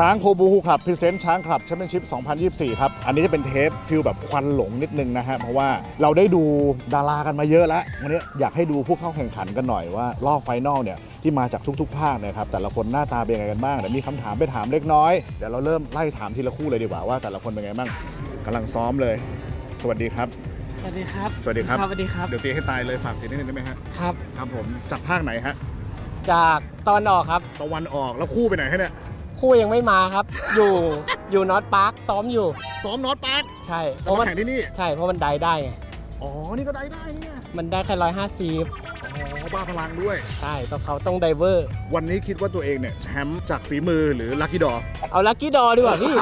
ช้างโคบูฮูขับพรีเซนต์ช้างคลับแชมเปี้ยนชิพ 2024 ครับ อันนี้จะเป็นเทปฟิลแบบควันหลงนิดนึงนะฮะ เพราะว่าเราได้ดูดารากันมาเยอะแล้ว วันนี้อยากให้ดูผู้เข้าแข่งขันกันหน่อยว่ารอบไฟนอลเนี่ย ที่มาจากทุกๆ ภาคเนะครับ แต่ละคนหน้าตาเป็นยังไงกันบ้างเดี๋ยวมีคำถามไปถามเล็กน้อย เดี๋ยวเราเริ่มไล่ถามทีละคู่เลยดีกว่าว่าแต่ละคนเป็นไงบ้างกำลังซ้อมเลย สวัสดีครับ สวัสดีครับ สวัสดีครับ สวัสดีครับ เดี๋ยวตีให้ตายเลยฝากทีนิดนึงได้ไหมฮะ ครับ ครับผม จากภาคไหนฮะ จากตอนออกครับ ตะวันออกแล้วคู่ไปไหนฮะเนี่ย คู่ยังไม่มาครับ อยู่อยู่นอตพาร์คซ้อมอยู่ ซ้อมนอตปาร์คใช่เพแต่ราะมามันแข่งที่นี่ ใช่เพราะมันได้ได้ไงอ๋อ นี่ก็ได้ได้เนี่ยมันได้แค่ร้อยห้าสิบอ๋อ บ้าพลังด้วย ใช่ต้องเขาต้องไดเวอร์ วันนี้คิดว่าตัวเองเนี่ยแชมป์จากฝีมือหรือลัคกี้ดอเอาลัคกี้ดอดีกว่าพี่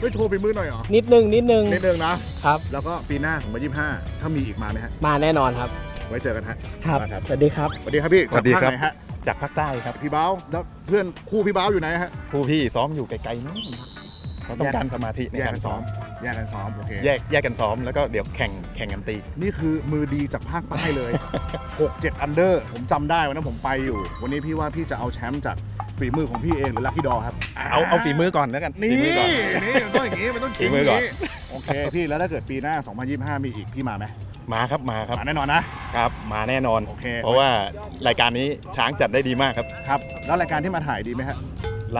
ไม่โชว์ฝีมือหน่อยเหรอนิดนึงนิดนึงนิดนึงนะ ครับ แล้วก็ปีหน้า2025 ถ้ามีอีกมาไหมฮะ มาแน่นอนครับไว้เจอกันฮะครับมาครับสวัสดีครับ สวัสดีครับพี่สวัสดีครับจากภาไหนฮะ จากภาคใต้ครับ พี่เบ้าแล้วเพื่อนคู่พี่เบ้าอยู่ไหนฮะผู้พี่ซ้อมอยู่ไกลๆนู่นเขาต้องการสมาธิในแยกการกันซ้ซ้ออมม แยกกันซ้อมโอเคแยกแยกกันซ้อมแล้วก็เดี๋ยวแข่งแข่งกันตี นี่คือมือดีจากภาคใต้เลย 6 7 อันเดอร์ ผมจำได้วันนั้นผมไปอยู่ วันนี้พี่ว่าพี่จะเอาแชมป์จากฝีมือของพี่เองหรือลัคกี้ดอครับเอาเอาฝีมือก่อนแล้วกันนี่ฝีมือก่อน นี่มันต้องอย่างนี้มันต้องขิงฝีมือก่อนย่างโอเคพี่แล้วถ้าเกิดปีหน้า 2025 มีอีกพี่มาไหม มาครับมาครับมาแน่นอนนะครับมาแน่นอน โอเค เพราะว่ารายการนี้ช้างจัดได้ดีมากครับครับ แล้วรายการที่มาถ่ายดีไหมฮะ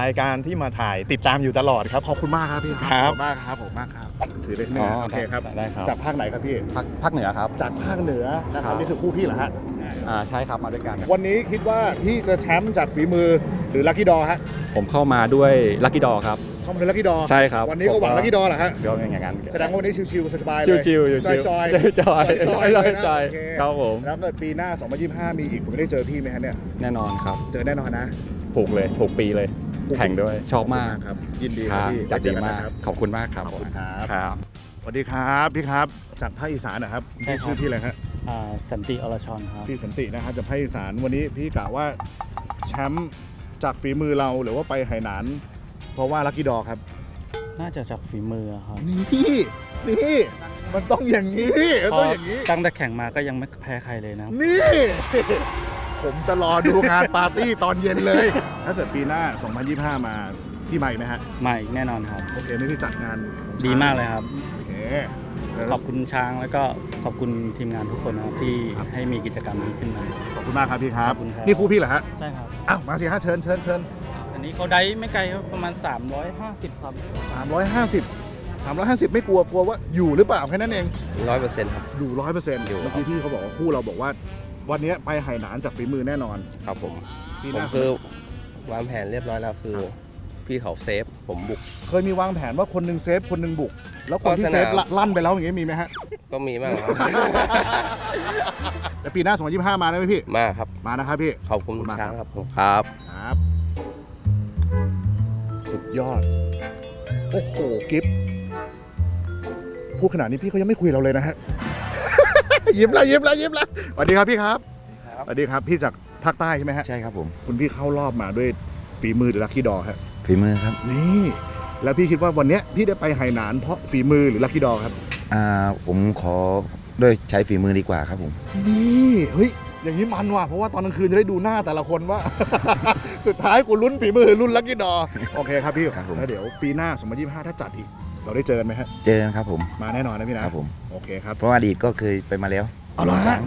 รายการที่มาถ่ายติดตามอยู่ตลอดครับขอบคุณมากครับพี่ครับขอบคุณมากครับผมมากครับ ถือได้ที่อ๋นี่อโอเคครับได้ครับจากภาคไหนครับพี่ภาคภาคเหนือครับ จากภาคเหนือนะครับครับนี่คือคู่พี่เหรอฮะ อ่าใช่ครับมาด้วยกันวันนี้คิดว่าพี่จะแชมป์จากฝีมือหรือลัคกี้ดอฮะผมเข้ามาด้วยลั c กี้ดอครับเข้ามาเป็นลัคกี้ดอใช่ครับวันนี้ก็หวังผมก็ลัคกี้ดอเหรอฮะก็อย่างนั้นแสดงว่าวันนี้ชิวๆสบายๆเลยชิวชิวๆชิวจอยๆๆจอยๆจอยๆจเลอยนะๆจอยโอเคครับผมแล้วเกิดปีหน้า 2025 มีอีกผมไม่ได้เจอพี่ไหมฮะเนี่ยแน่นอนครับ เจอแน่นอนนะผูกเลยผูกปีเลยแข่งด้วยชอบมากครับยินดีคครับรับพี่จัดดีไว้เอมากนนะครับขอบคุณมากครับขอบคุณครับครับสวัสดีครับพี่ครับจากภาคอีสานนะครับใช่พี่ครับชื่อพี่อะไรฮะอ่า สันติอรชรครับ พี่สันตินะครับจากภาคอีสานวันนี้พี่กะว่าแชมป์จากฝีมือเราหรือว่าไปไหหนาน เพราะว่าลัคกี้ดอครับ น่าจะจากฝีมือครับนี่นี่มันต้องอย่างนี้มันต้องอย่างนี้ ตั้งแต่แข่งมาก็ยังไม่แพ้ใครเลยนะครับ นี่ ผมจะรอดูงานปาร์ตี้ตอนเย็นเลย ถ้าเกิดปีหน้า 2025 มาพี่มาอีกไหมฮะ มาอีกแน่นอนครับ โอเค นี่พี่จัดงานของช้งดีมากเลยครับ โอเค ขอบคุณช้างแล้วก็ขอบคุณทีมงานทุกคนนะครับที่ครับให้มีกิจกรรมนี้ขึ้นมา ขอบคุณมากครับพี่ครับ ขอบคุณครับ นี่ครูพี่เหรอฮะ ใช่ครับ อ้าว มาสิฮะเชิญเชิญเชิญอันนี้เขาได้ไม่ไกลครับประมาณ 350 ครับ 350 350 ไม่กลัวกลัวว่าอยู่หรือเปล่าแค่นั้นเอง ร้อยเปอร์เซ็นต์ครับ อยู่ร้อยเปอร์เซ็นต์อยู่เมื่อกี้พี่เขาบอกว่าคู่เราบอกว่า วันนี้ไปไหหนานจากฝีมือแน่นอน ครับผม ปีผหมน้า คือวางแผนเรียบร้อยแล้วคือ พี่เขาเซฟ ผมบุก เคยมีวางแผนว่าคนหนึงเซฟคนหนึงบุก แล้วคนที่ก็สนามเซฟละลั่นไปแล้วอย่างงี้มีไหมฮะ ก็มีมากครับ แต่ปีหน้า2025 มาได้ไหมพี่ มากครับ มานะครับพี่ขอบคุณขอบคุณมาก ช้างครับผมครับ ครับ สุดยอด โอ้โห กิฟพูดขนาดนี้พี่ก็ยังไม่คุยเราเลยนะฮะ ยิ้มละยิ้มละยิ้มละสวัสดีครับพี่ครับสวัสดีครับพี่จากภาคใต้ใช่ไหมฮะ ใช่ครับผม คุณพี่เข้ารอบมาด้วยฝีมือหรือลัคกี้ดอฮะ ฝีมือครับนี่ แล้วพี่คิดว่าวันเนี้ยพี่ได้ไปไหหนานเพราะฝีมือหรือลัคกี้ดอครับ อ่าผมขอด้วยใช้ฝีมือดีกว่าครับผม นี่เฮ้ยอย่างนี้มันว่ะเพราะว่าตอนกลางคืนจะได้ดูหน้าแต่ละคนว่า สุดท้ายกูลุ้นฝีมือรุ่นลัคกี้ดอโอเคครับพี่ครับผม แล้วเดี๋ยวปีหน้า2025ถ้าจัดอีก เราได้เจอกันไหมฮะเจอกันครับผมมาแน่นอนนะพี่นะครับผม โอเคครับเพราะว่าอดีตก็เคยไปมาแล้วเอาละฮะ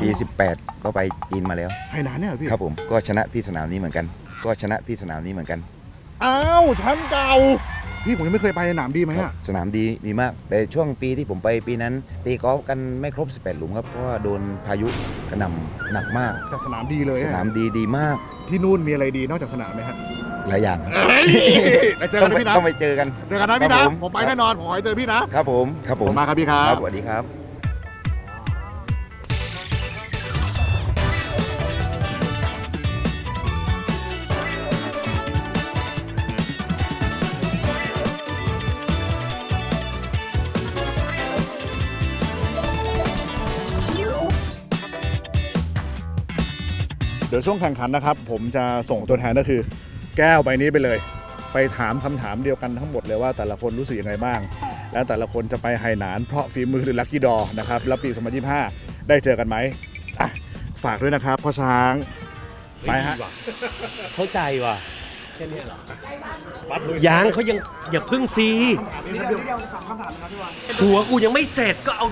ปี 18 ก็ไปจีนมาแล้ว ไหหนานเนี่ยเหรอพี่ ครับผมก็ชนะที่สนามนี้เหมือนกัน ก็ชนะที่สนามนี้เหมือนกัน อ้าวแชมป์เก่า พี่ผมยังไม่เคยไปสนามดีไหมอะสนามดีดีมาก แต่ช่วงปีที่ผมไปปีนั้น ตีกอล์ฟกันไม่ครบ 18 หลุมครับ เพราะว่าโดนพายุกระหน่ำหนักมาก แต่สนามดีเลยสอะนามดีดีมากที่นู่นมีอะไรดีนอกจากสนามไหมฮะหลายอย่างไปเจอต้กัอนงนะไปพี่นะต้องไปเจอกัน เจอกันนะพี่ครันะบผม ผมไปแน่นอน ผมขอให้เจอพี่นะ ครับผม ครับผมผมมาครับพี่ครับสวัสดีครับ เดี๋ยวช่วงแข่งขันนะครับ ผมจะส่งตัวแทนก็คือ แก้วใบนี้ไปเลย ไปถามคำถามเดียวกันทั้งหมดเลยว่าแต่ละคนรู้สึกยังไงบ้าง และแต่ละคนจะไปไหหนานเพราะฝีมือหรือลัคกี้ดอนะครับแล้วปี2025 ได้เจอกันไหมอะฝากด้วยนะครับพ่อช้างไปฮะเข้าใจว่ะยังเขายังอย่าพึ่งซีหัวกูยังไม่เสร็จก็เอา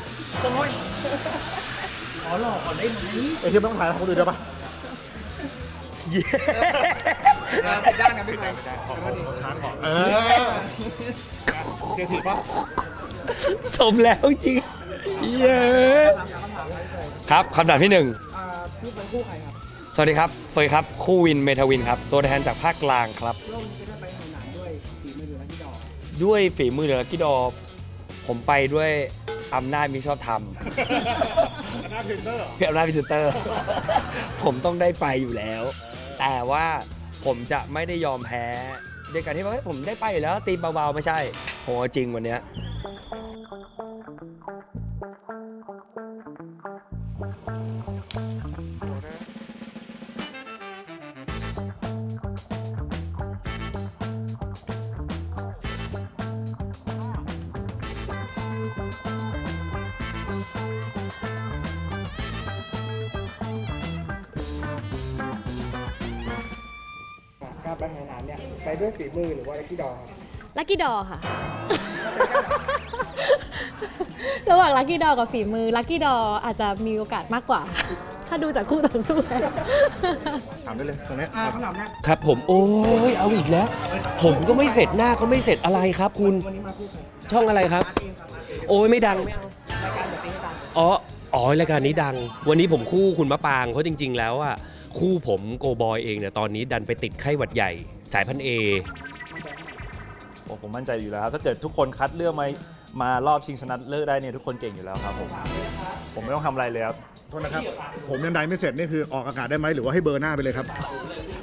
ไอ้ที่ไม่ต้องถ่ายคนอื่นได้ปะ ด้านนะพี่ไฟเออเกียร์ถือปะสมแล้วจริงเย้ครับคำถามที่หนึ่งพี่เป็นคู่ใครครับ สวัสดีครับ เฟยครับ คู่วินเมทาวินครับ ตัวแทนจากภาคกลางครับร่วมจะได้ไปไหนๆด้วยฝีมือหรือที่ดอกด้วยฝีมือเหลือกิดอผมไปด้วยอำนาจมิชอบธรรมหน้าเพนเตอร์พี่อำนาจพิเตอร์ ผมต้องได้ไปอยู่แล้ว แต่ว่าผมจะไม่ได้ยอมแพ้ด้วยการที่ว่าเฮ้ยผมได้ไปอยู่แล้วตีเบาๆไม่ใช่ผมเอาจริงวันเนี้ย การไปไหนๆเนี่ยไปด้วยฝีมือหรือว่าที่ดอกครับลักกี้ดอค่ะ ระหว่างลักกี้ดอกับฝีมือลักกี้ดออาจจะมีโอกาสมากกว่า ถ้าดูจากคู่ต่อสู้แล้ว ถามได้เลยตรงเนี้ยอ่าคำถามแรกครับผมโอ้ยเอาอีกแล้ว ผมก็ไม่เสร็จหน้าก็ไม่เสร็จอะไรครับ คุณวันนี้มาคู่ใครช่องอะไรครับเองครับมาเองโอ้ยไม่ดังไม่เอารายการแบบนี้ก็ตามอ๋ออ๋อรายการนี้ดัง วันนี้ผมคู่คุณมะปางเพราะจริง ๆ แล้วอะ คู่ผมโกบอยเองเนี่ยตอนนี้ดันไปติดไข้หวัดใหญ่ สายพันธุ์เอโอ้ผมมั่นใจอยู่แล้วครับถ้าเกิดทุกคนคัดเลือกมามารอบชิงชนะเลิศได้เนี่ยทุกคนเก่งอยู่แล้วครับผมผมไม่ต้องทำอะไรเลยครับโทษนะครับ ผมยังไดไม่เสร็จนี่คือออกอากาศได้ไหมหรือว่าให้เบอร์หน้าไปเลยครับ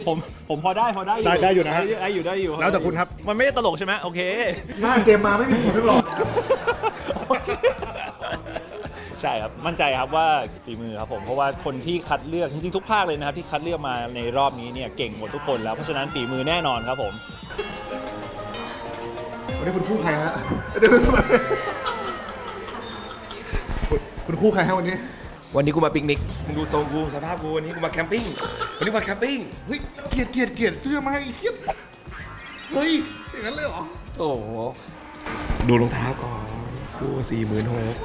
ผมผมพอได้พอได้อยู่ได้ได้อยู่นะฮะได้อยู่ได้อยู่แล้วแต่คุณครับ มันไม่ได้ตลกใช่ไหมโอเค หน้าเจมมาไม่มีผลหรอก ใช่ครับมั่นใจครับว่าฝีมือครับผมเพราะว่าคนที่คัดเลือกจริงๆทุกภาคเลยนะครับที่คัดเลือกมาในรอบนี้เนี่ยเก่งหมดทุกคนแล้วเพราะฉะนั้นฝีมือแน่นอนครับผม วันนี้คุณคู่ใครฮะเดี๋ยวคุณคุณคุณคู่ใครฮะวันนี้ วันนี้กูมาปิกนิก มึงดูทรงกูสภาพกูวันนี้กูมาแคมปิ้ง วันนี้มาแคมปิ้ง เฮ้ย เกลียดเกลียดเกลียดเสื้อมาให้ไอ้เทียบเฮ้ย อย่างนั้นเลยเหรอ โอ้โห ดูรองเท้าก่อน คู่สี่หมื่นหก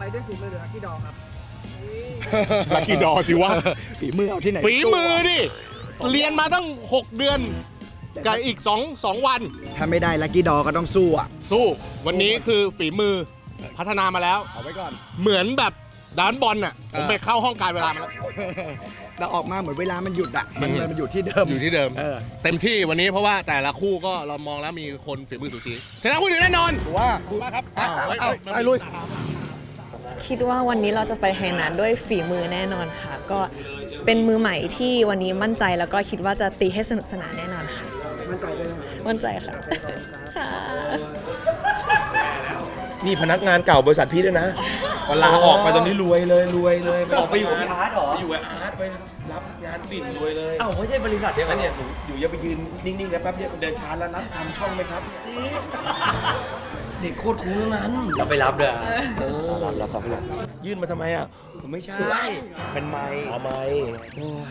ไปด้วยฝีมือหรือที่ดอกครับลักกี้ดอสิวะ ฝีมือเอาที่ไหนฝีมือดิ เรียนมาตั้ง 6 เดือนกับอีก2 2วัน ถ้าไม่ได้ลักกี้ดอก็ต้องสู้อะ สู้ วันนี้คือฝีมือพัฒนามาแล้ว เอาไว้ก่อน เหมือนแบบด้านบอลน่ะ ผมไปเข้าห้องการเวลามาแล้วเราออกมาเหมือนเวลามันหยุดอะ มันมันอยู่ที่เดิม อยู่ที่เดิมเออเต็มที่วันนี้เพราะว่าแต่ละคู่ก็เรามองแล้วมีคนฝีมือสูสีชนะคู่หนึ่งแน่นอนว่าครับไปลุย คิดว่าวันนี้เราจะไปไหนๆด้วยฝีมือแน่นอนค่ะ ก็เป็นมือใหม่ที่วันนี้มั่นใจแล้วก็คิดว่าจะตีให้สนุกสนานแน่นอนค่ะ มั่นใจเลยมั่นใจค่ะค่ะนี่พนักงานเก่าบริษัทพี่ด้วยนะพอลาออกไปตอนนี้รวยเลยรวยเลยออกไปอยู่กับพี่อาร์ตเหรอ ไปอยู่กับอาร์ตไปรับงานฝิ่นรวยเลยอ้าวไม่ใช่บริษัทเดียวกัแล้วนเนี่เนี่ยยหนูอยู่อย่าไปยืนนิ่งๆนะแป๊บเดียวเดินช้าแล้วรับทำช่องไหมครับเด็กโคตรคูลทั้งนั้นเราไปรับด้วยเออรับรับรับรับยื่นมาทำไมอะไม่ใช่ เป็นไม้เอาไหมโอ้ย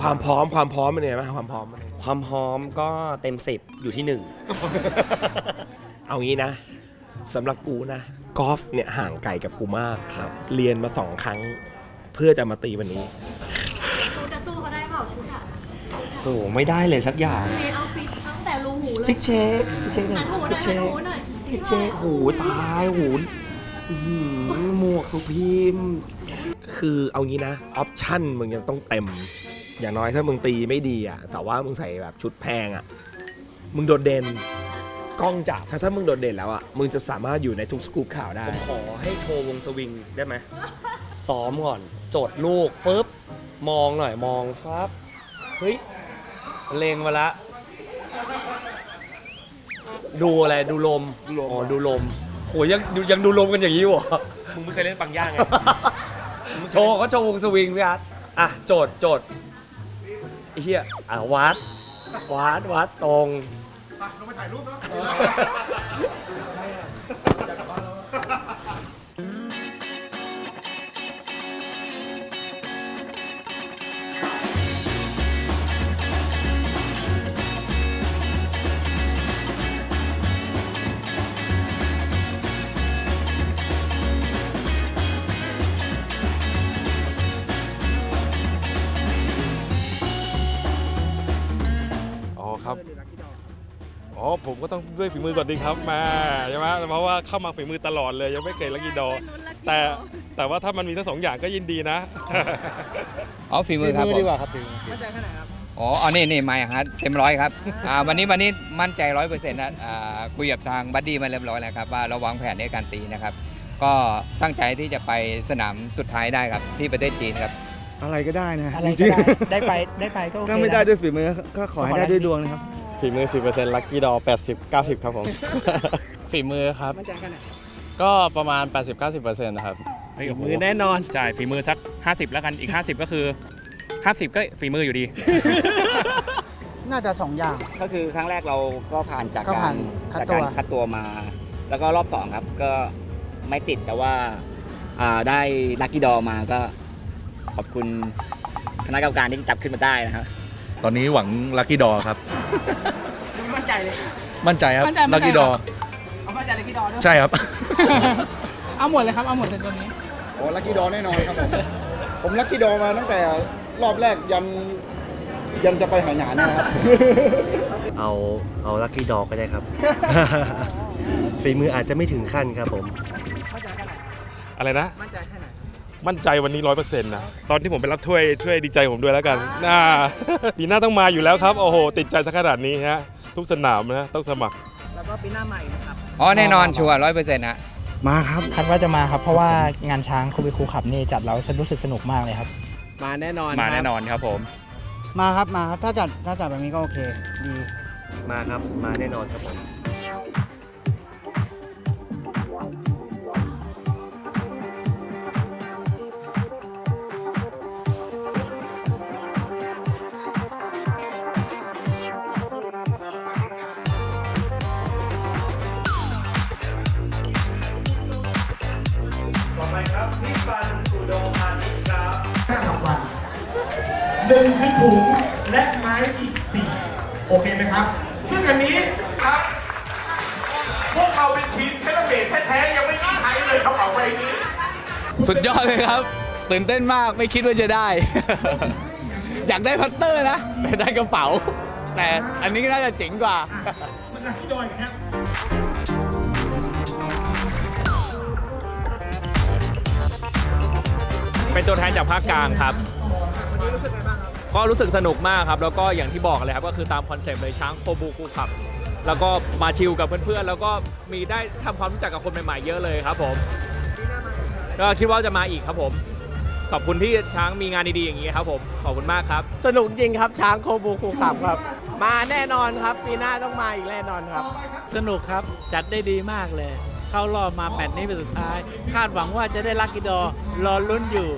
ความพร้อมความพร้อมเป็นไงบ้างความพร้อมเป็นไงความหอมก็เต็มสิบอยู่ที่หนึ่งเอางี้นะสำหรับกูนะกอล์ฟเนี่ยห่างไกลกับกูมากครับ เรียนมาสองครั้ง เพื่อจะมาตีวันนี้ชุดจะสู้เขาได้เปล่าชุดอะโอ้ไม่ได้เลยสักอย่างมีเอาฟิตตั้งแต่รูหูเลยฟิชเช็คฟิชเช็คหน่หัอยนหูหฟิน่อยชเช็หันค หูหน่อยฟิชเช็คโหตายโหอื้อหือหมวกสุพีมคคือเอางี้นะ ออปชั่นมึงยังต้องเต็ม อย่างน้อยถ้ามึงตีไม่ดีอะ แต่ว่ามึงใส่แบบชุดแพงอะ มึงโดดเด่นกล้องจับถ้าถ้ามึงโดดเด่นแล้วอะ มึงจะสามารถอยู่ในทุกสกู๊ปข่าวได้ ผมขอให้โชว์วงสวิงได้ไหม ซ้อมก่อน โจทย์ลูกฟึบมองหน่อยมองฟับ เฮ้ย เลงมาละ ดูอะไรดูลม อ๋อดูลมโหยังดูยังดูลมกันอย่างนี้วะ มึงไม่เคยเล่นปังย่างไง โชว์ก็โชว์วงสวิงพี่อาร์ตอะ โจทย์โจทย์ไอ้เหี้ยอะวัด วัด วัดตรง ลงไปถ่ายรูปแล้ว ครับ อ๋อผมก็ต้องด้วยฝีมือก่อนดีครับมาใช่ไหมเพราะว่าเข้ามาฝีมือตลอดเลย ยังไม่เคยลักกี้ดอแต่แต่ว่าถ้ามันมีทั้งสองอย่างก็ยินดีนะอ๋อฝีมือครับดีกว่าครับอ๋ออันนี้นี่มาฮะเต็มร้อยครับอ่าวันนี้วันนี้มั่นใจร้อยเปอร์เซ็นต์นะอ่าคุยกับทางบัดดี้มาเรียบร้อยแล้วครับว่าเราวางแผนในการตีนะครับ ก็ตั้งใจที่จะไปสนามสุดท้ายได้ครับที่ประเทศจีนครับ อะไรก็ได้นะอะไรจก็ริงได้ได้ไปได้ไปก็โอๆเคก็ไม่ได้ด้วยฝีมือก็ขอให้ได้ด้วยดวงนะครับ ฝีมือ 10%ลัคกี้ดอ80 90 ครับผม ฝีมือครับมั่นใจแค่ไหนก็ประมาณ 80-90%นะครับมือแน่นอน จ่ายฝีมือสัก 50 แล้วกันอีก 50 ก็คือ 50 ก็ฝีมืออยู่ดี น่าจะสองอย่าง ก็คือครั้งแรกเราก็ผ่านจากก็กาผ่ารนคัดจากตัวการคัดตัวมา แล้วก็รอบสองครับก็ไม่ติดแต่ว่าอ่าได้ลัคกี้ดอมาก็ ขอบคุณคณะกรรมการที่จับขึ้นมาได้นะครับ ตอนนี้หวังลั c กี้ดอครับมั่นใจเลย มั่นใจครับมั่นใจมั่ลันใจกี้ดอเอามั่นใจเลยพี่ดอด้วยใช่ครับ เอาหมดเลยครับ เอาหมดเลยตัวนี้ โอ้ลัคกี้ดอแน่นอนครับผม ผมลัคกี้ดอมาตั้งแต่รอบแรกยัน ยันจะไปหายหนานะครับ เอาเอาลัคกี้ดอก็ได้ครับ ฝีมืออาจจะไม่ถึงขั้นครับผม มั่นใจแค่ไหนอะไรนะ มั่นใจแค่ไหน มั่นใจวันนี้ร้อยเปอร์เซ็นต์นะตอนที่ผมไปรับถ้วยช่วยดีใจผมด้วยแล้วกันน่าปีหน้าต้องมาอยู่แล้วครับ โอ้โห ติดใจสักขนาดนี้ฮะทุกสนามนะต้องสมัคร แล้วก็ปีหน้าใหม่นะครับ อ๋อแน่นอนชัวร์ร้อยเปอร์เซ็นต์ฮะมาครับคาดว่าจะมาครับ เพราะว่างานช้างคูบิคูขับนี่จัดแล้วรู้สึกสนุกมากเลยครับ มาแน่นอนมาแน่นอนครับผม มาครับมาครับถ้าจัดถ้าจัดแบบนี้ก็โอเค ดี มาครับมาแน่นอนครับผม ตื่นเต้นมากไม่คิดว่าจะได้ อยากได้พัตเตอร์นะ แต่ได้กระเป๋า แต่อันนี้น่าจะเจ๋งกว่า มันลัคกี้ดอยครับเป็นตัวแทนจากภาคกลางครับ ก็รู้สึกสนุกมากครับ แล้วก็อย่างที่บอกเลยครับ ก็คือตามคอนเซปต์เลยช้างโคบูคูขับ แล้วก็มาชิลกับเพื่อนๆ แล้วก็มีได้ทำความรู้จักกับคนใหม่ๆ เยอะเลยครับผม ก็คิดว่าจะมาอีกครับผม ขอบคุณที่ช้างมีงานดีๆอย่างนี้ครับผม ขอบคุณมากครับ สนุกจริงครับช้างโคบูคูขับครับ มาแน่นอนครับปีหน้าต้องมาอีกแน่นอนครับ สนุกครับจัดได้ดีมากเลย เข้ารอบมาแมตช์นี้เป็นสุดท้าย คาดหวังว่าจะได้ลักกิดอร์รอลุ้นอยู่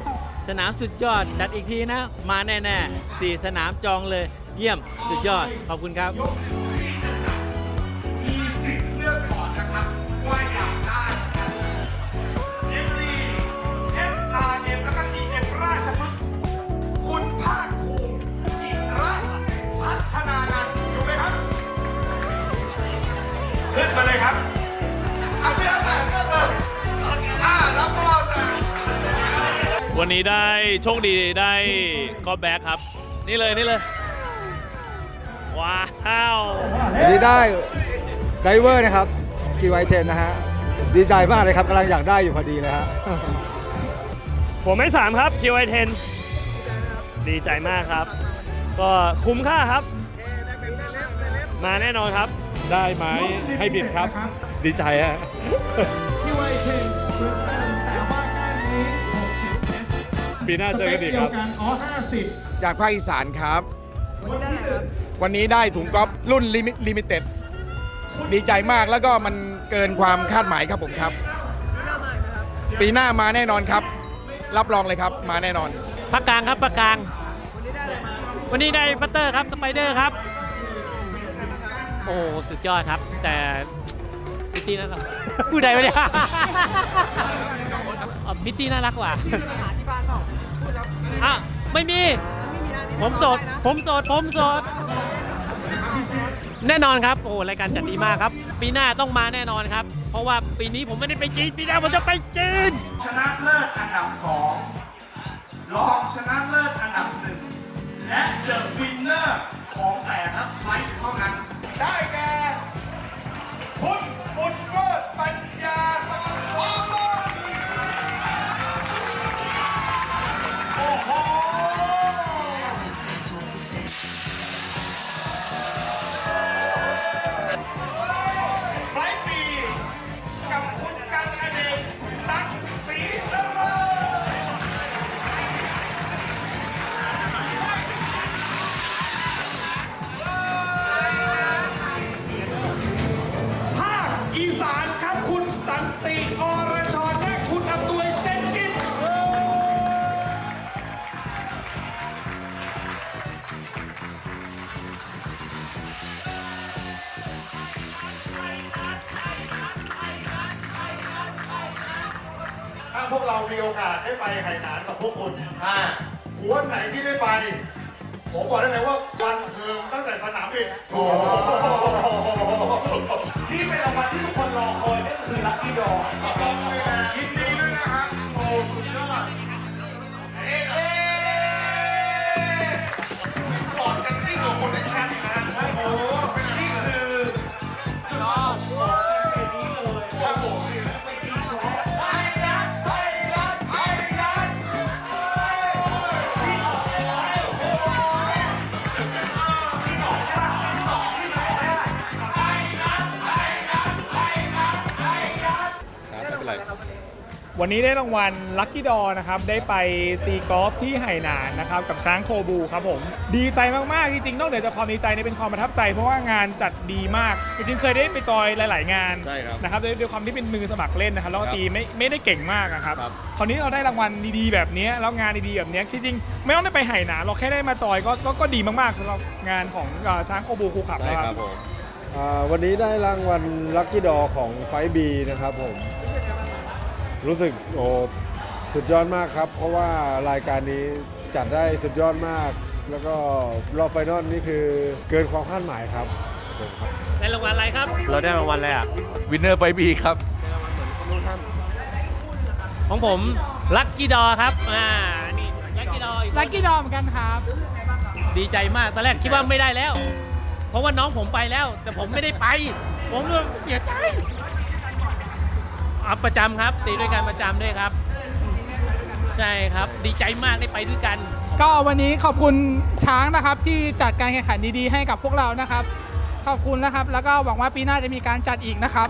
สนามสุดยอดจัดอีกทีนะ มาแน่ๆสี่สนามจองเลย เยี่ยมสุดยอดขอบคุณครับ ขึ้นมาเลยครับเอาเลือกมาเลือกเลยอ่าแล้วก็จะวันนี้ได้โชคดีได้ก็แบ็คครับ นี่เลยนี่เลย ว้าว วันนี้ได้ไดเวอร์นะครับคีไวเทนนะฮะ ดีใจมากเลยครับกำลังอยากได้อยู่พอดีเลยฮะ ผมให้3ครับ QI10 ดีใจมากครับ ก็คุ้มค่าครับ มาแน่นอนครับ ได้ไหมให้บิดครับ ดีใจฮะปีหน้าเจอกันอีกครับอ๋อ50 จากภาคอีสานครับ วันนี้ได้ถุงก๊อฟรุ่นลิมิลิมิเต็ดดีใจมากแล้วก็มันเกินความคาดหมายครับผมครับ ปีหน้ามาแน่นอนครับ รับรองเลยครับมาแน่นอนภาคกลางครับภาคกลาง วันนี้ได้พัตเตอร์ครับสไปเดอร์ครับ โอ้โหสุดยอดครับ แต่พิตตี้น่ารักพูดได้ไหมเนี่ยอ๋อพิตตี้น่ารักกว่าอะไม่มีผมโสดผมโสด ผมโสด แน่นอนครับ โอ้ รายการจัดดีมากครับ ปีหน้าต้องมาแน่นอนครับ เพราะว่าปีนี้ผมไม่ได้ไปจีน ปีหน้าผมจะไปจีน ชนะเลิศอันดับสองรองชนะเลิศอันดับหนึ่งและเดอะวินเนอร์ของแต่ละไฟท์เท่านั้น ได้แก่คุณ Yeah. วันนี้ได้รางวัลลัคกี้ดอนะครับ ได้ไปตีกอล์ฟที่ไหหนานนะครับ กับช้างโคบูครับผม ดีใจมาก ๆ จริงๆนอกเหนือจากความดีใจเนี่ยเป็นความประทับใจ เพราะว่างานจัดดีมาก จริง ๆ เคยได้ไปจอยหลาย ๆ งานใช่ครับนะครับด้วยด้วยความที่เป็นมือสมัครเล่นนะครับแล้วก็ครับตีไม่ไม่ได้เก่งมากอะครับ คราวนี้เราได้รางวัลดีๆแบบเนี้ยแล้วงานดีๆแบบเนี้ยที่จริงไม่ต้องได้ไปไหหนานเราแค่ได้มาจอยก็ก็ก็ดีมากๆสำหรับงานของเอ่อช้างโคบูคูขับใช่แล้วครับ ผม อ่าวันนี้ได้รางวัลลัคกี้ดอของไฟบีนะครับผม รู้สึกโอ้สุดยอดมากครับ เพราะว่ารายการนี้จัดได้สุดยอดมาก แล้วก็รอบไฟนอลนี่คือเกินความคาดหมายครับผมครับได้รางวัลอะไรครับ เราได้รางวัลอะไรอะวินเนอร์ไฟบีครับของผมลัคกี้ดอครับอ่านี่ลัคกี้ดอลัคกี้ดอเหมือนกันครับ ดีใจมากตอนแรกคิดว่าไม่ได้แล้ว เพราะว่าน้องผมไปแล้ว แต่ผมไม่ได้ไป ผมเลยเสียใจ อัพประจำครับตีด้วยกันประจำด้วยครับ ใช่ครับดีใจมากได้ไปด้วยกัน ก็วันนี้ขอบคุณช้างนะครับที่จัดการแข่งขันดีๆ ให้กับพวกเรานะครับ ขอบคุณนะครับ แล้วก็หวังว่าปีหน้าจะมีการจัดอีกนะครับ